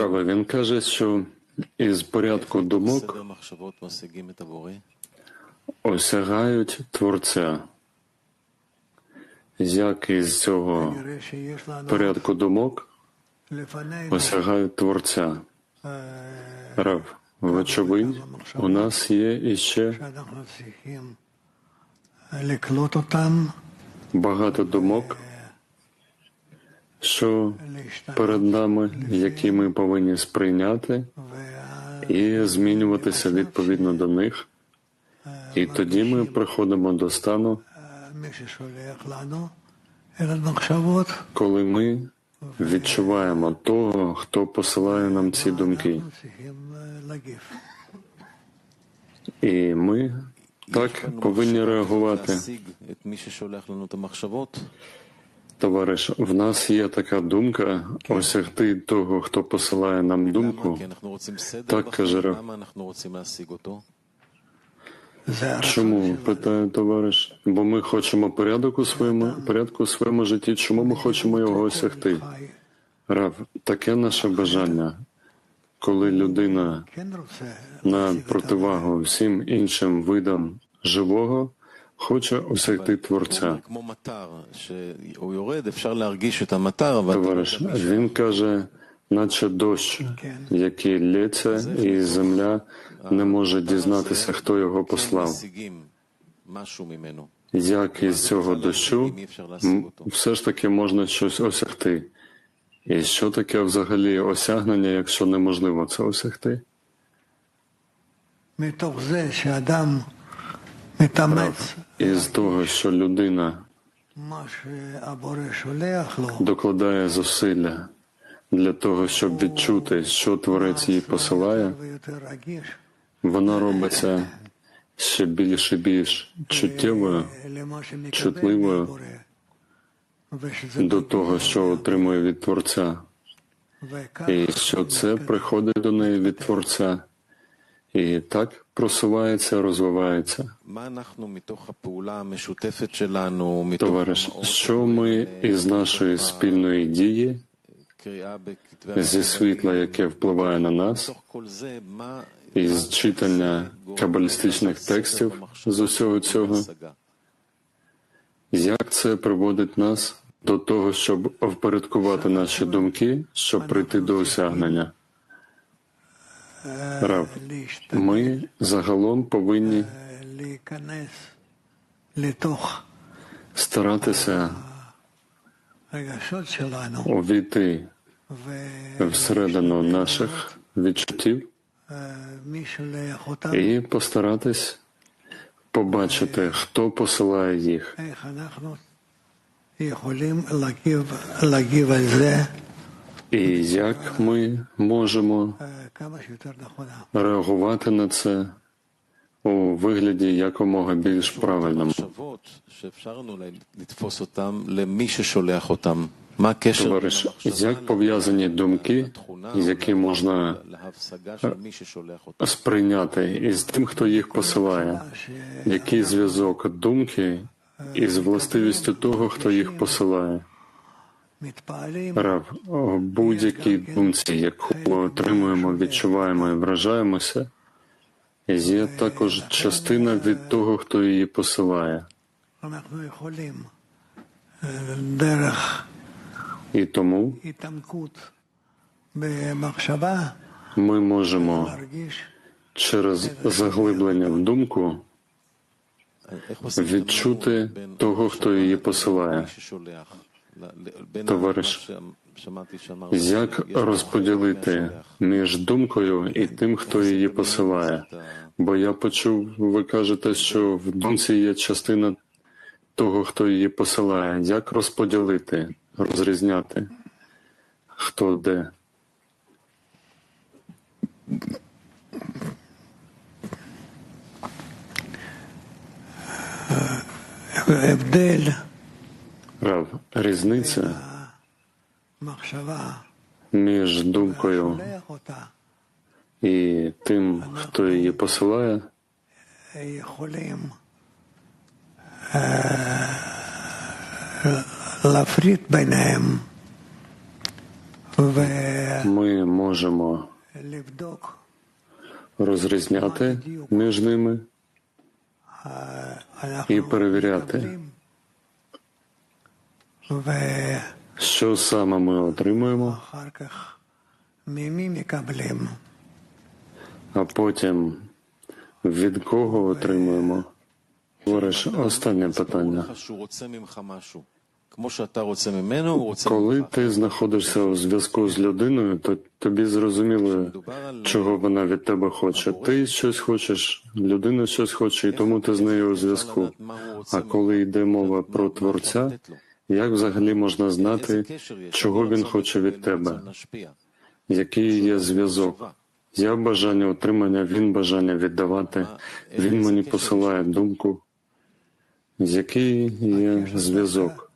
Раби, він каже, що із порядку думок осягають Творця. Як із цього порядку думок осягають Творця. Рав, вочевидь, у нас є іще багато думок, що перед нами, які ми повинні сприйняти і змінюватися відповідно до них. І тоді ми приходимо до стану, коли ми відчуваємо того, хто посилає нам ці думки. І ми так повинні реагувати. Товариш, в нас є така думка осягти того, хто посилає нам думку. Так каже Раф. Чому питає товариш? Бо ми хочемо порядок у своєму порядку у своєму житті. Чому ми хочемо його осягти? Рав, таке наше бажання, коли людина на противагу всім іншим видам живого хоче осягти Творця. Товариш, він каже, наче дощ, який лється, і земля не може дізнатися, хто його послав. Як із цього дощу все ж таки можна щось осягти. І що таке взагалі осягнення, якщо неможливо це осягти? І з того, що людина докладає зусилля для того, щоб відчути, що творець її посилає, вона робиться ще більш і більш чуттєвою, чутливою до того, що отримує від творця, і що це приходить до неї від творця, і так просувається, розвивається. Товариш, що ми із нашої спільної дії, зі світла, яке впливає на нас, із читання кабалістичних текстів з усього цього, як це приводить нас до того, щоб впорядкувати наші думки, щоб прийти до осягнення? Рав, ми загалом повинні старатися увійти всередину наших відчуттів і постаратись побачити, хто посилає їх. І як ми можемо реагувати на це у вигляді якомога більш правильному. Товариш, як пов'язані думки, які можна сприйняти із тим, хто їх посилає, який зв'язок думки із властивістю того, хто їх посилає? Рав, будь-якій думці, яку отримуємо, відчуваємо і вражаємося, є також частина від того, хто її посилає. І тому ми можемо через заглиблення в думку відчути того, хто її посилає товариш, як розподілити між думкою і тим, хто її посилає? Бо я почув, ви кажете, що в думці є частина того, хто її посилає. Як розподілити, розрізняти хто де? Е, Евдель. Рав, різниця між думкою і тим, хто її посилає, ми можемо розрізняти між ними і перевіряти. Що саме ми отримуємо? А потім від кого отримуємо? Говориш, останнє питання. Коли ти знаходишся у зв'язку з людиною, то тобі зрозуміло, чого вона від тебе хоче. Ти щось хочеш, людина щось хоче, і тому ти з нею у зв'язку. А коли йде мова про творця, як взагалі можна знати, чого він хоче від тебе? Який є зв'язок? Я бажання отримання, він бажання віддавати, він мені посилає думку. Який є зв'язок?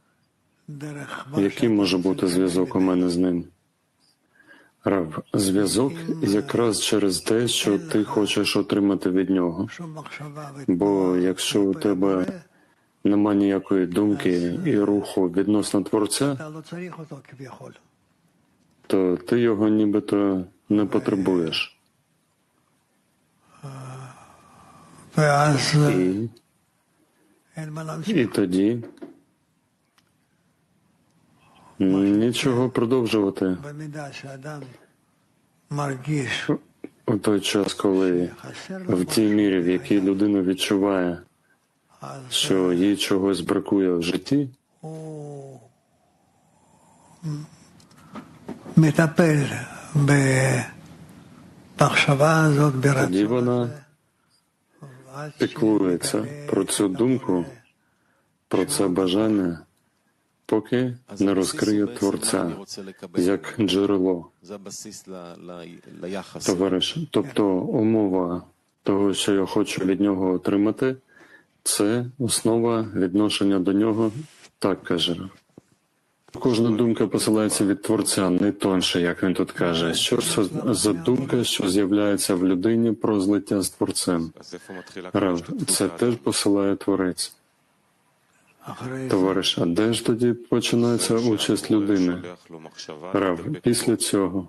Який може бути зв'язок у мене з ним? Рав, зв'язок якраз через те, що ти хочеш отримати від нього. Бо якщо у тебе нема ніякої думки і руху відносно творця, то ти його нібито не потребуєш. І, і тоді нічого продовжувати. У той час, коли в тій мірі, в якій людина відчуває що їй чогось бракує в житті, тоді вона піклується про цю думку, про це бажання, поки не розкриє Творця як джерело, товариш, тобто умова того, що я хочу від нього отримати це основа відношення до нього, так каже. Кожна думка посилається від творця, не тонше, як він тут каже. Що ж за думка, що з'являється в людині про злиття з творцем? Рав, це теж посилає творець. Товариш, а де ж тоді починається участь людини? Рав, після цього.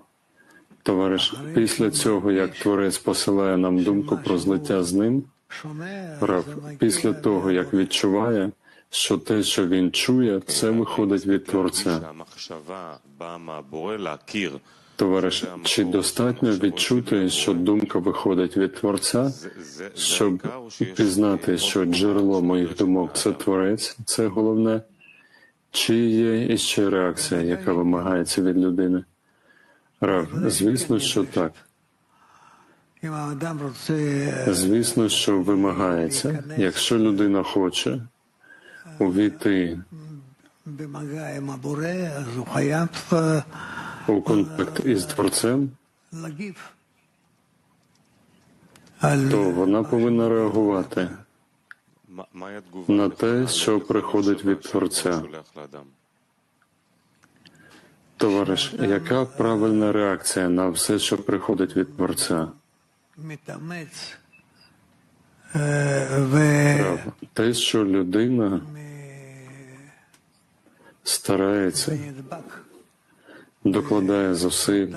Товариш, після цього, як творець посилає нам думку про злиття з ним. Раб після того, як відчуває, що те, що він чує, це виходить від Творця. Товариш, чи достатньо відчути, що думка виходить від Творця, щоб пізнати, що джерело моїх думок це творець, це головне? Чи є іще реакція, яка вимагається від людини? Рав, звісно, що так. Звісно, що вимагається, якщо людина хоче увійти у контакт із творцем, то вона повинна реагувати на те, що приходить від творця. Товариш, яка правильна реакція на все, що приходить від творця? Е, те, що людина старається, докладає зусиль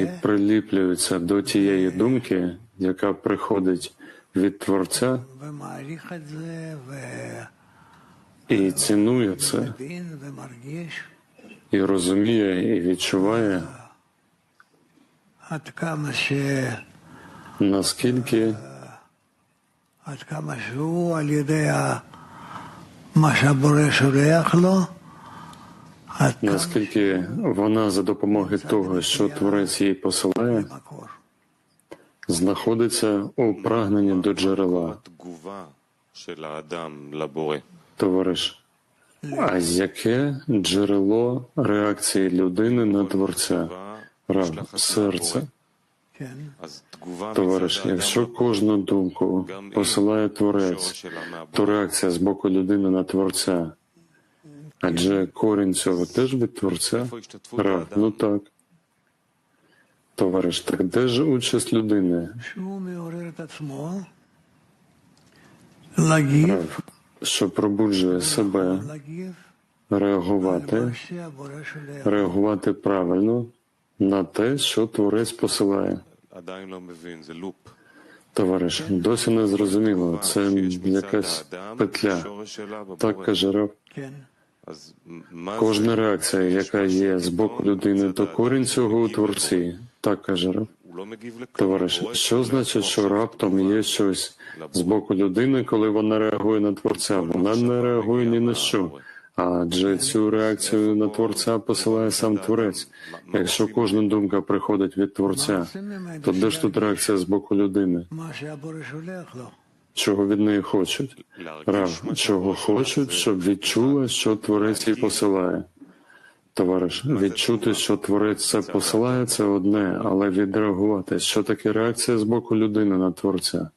і приліплюється до тієї думки, яка приходить від Творця, і цінує це і розуміє, і відчуває, наскільки наскільки вона за допомогою того, що творець їй посилає, знаходиться у прагненні до джерела. Товариш. А яке джерело реакції людини на творця Раб, серце? Товариш, якщо кожну думку посилає творець, то реакція з боку людини на творця. Адже корінь цього теж від творця? Раб, ну так. Товариш, так де ж участь людини? Раб що пробуджує себе реагувати, реагувати правильно на те, що творець посилає. Товариш, досі не зрозуміло. Це якась петля. Так каже Раб. Кожна реакція, яка є з боку людини, то корінь цього у творці. Так каже Раб товариш, що значить, що раптом є щось з боку людини, коли вона реагує на творця? Вона не реагує ні на що. Адже цю реакцію на творця посилає сам творець. Якщо кожна думка приходить від творця, то де ж тут реакція з боку людини? Чого від неї хочуть? Рав, чого хочуть, щоб відчула, що творець їй посилає товариш. Відчути, що творець це посилає, це одне, але відреагувати, що таке реакція з боку людини на творця.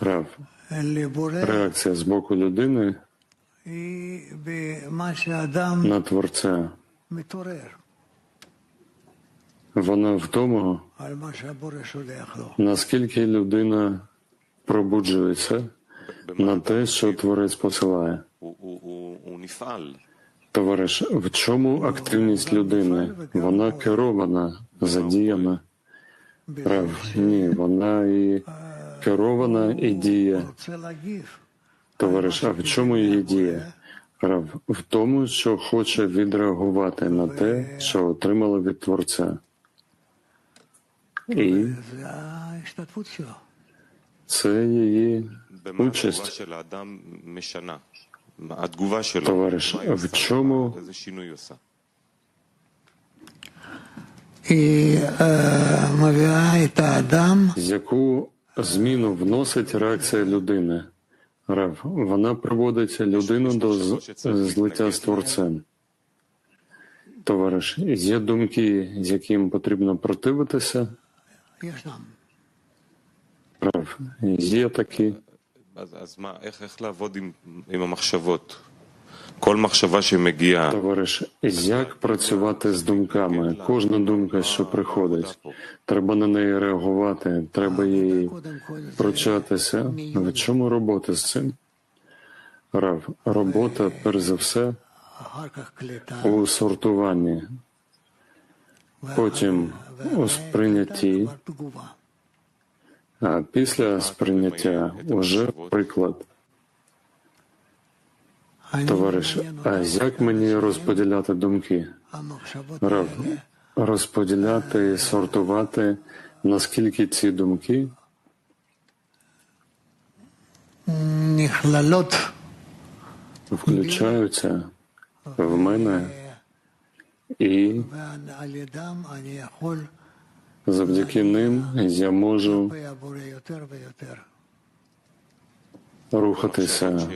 Рав. Реакція з боку людини на творця. Вона в тому, наскільки людина пробуджується на те, що творець посилає. Товариш, в чому активність людини? Вона керована, задіяна. Прав. Ні, вона і керована і діє. Товариш, а в чому її діє? Прав в тому, що хоче відреагувати на те, що отримала від творця. І це її участь. Товариш, в чому яку зміну вносить реакція людини? Рав, вона приводить людину до злиття з творцем. Товариш, є думки, з яким потрібно противитися? Є такі. Товариш, як працювати з думками? Кожна думка, що приходить, треба на неї реагувати, треба її прочатися. В чому робота з цим? Рав, робота, перш за все, у сортуванні, потім у сприйнятті. А після сприйняття уже приклад. Товариш, а як мені розподіляти думки? Рав, розподіляти, сортувати, наскільки ці думки включаються в мене і Завдяки ним я можу рухатися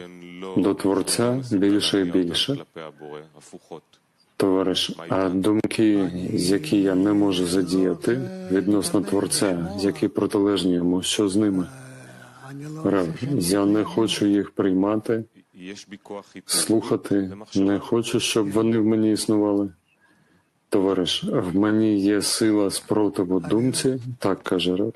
до Творця більше і більше. Товариш, а думки, які я не можу задіяти відносно Творця, які протилежні йому, що з ними? Рав, я не хочу їх приймати, слухати, не хочу, щоб вони в мені існували. Товариш, в мені є сила спротиву думці, так каже Рав.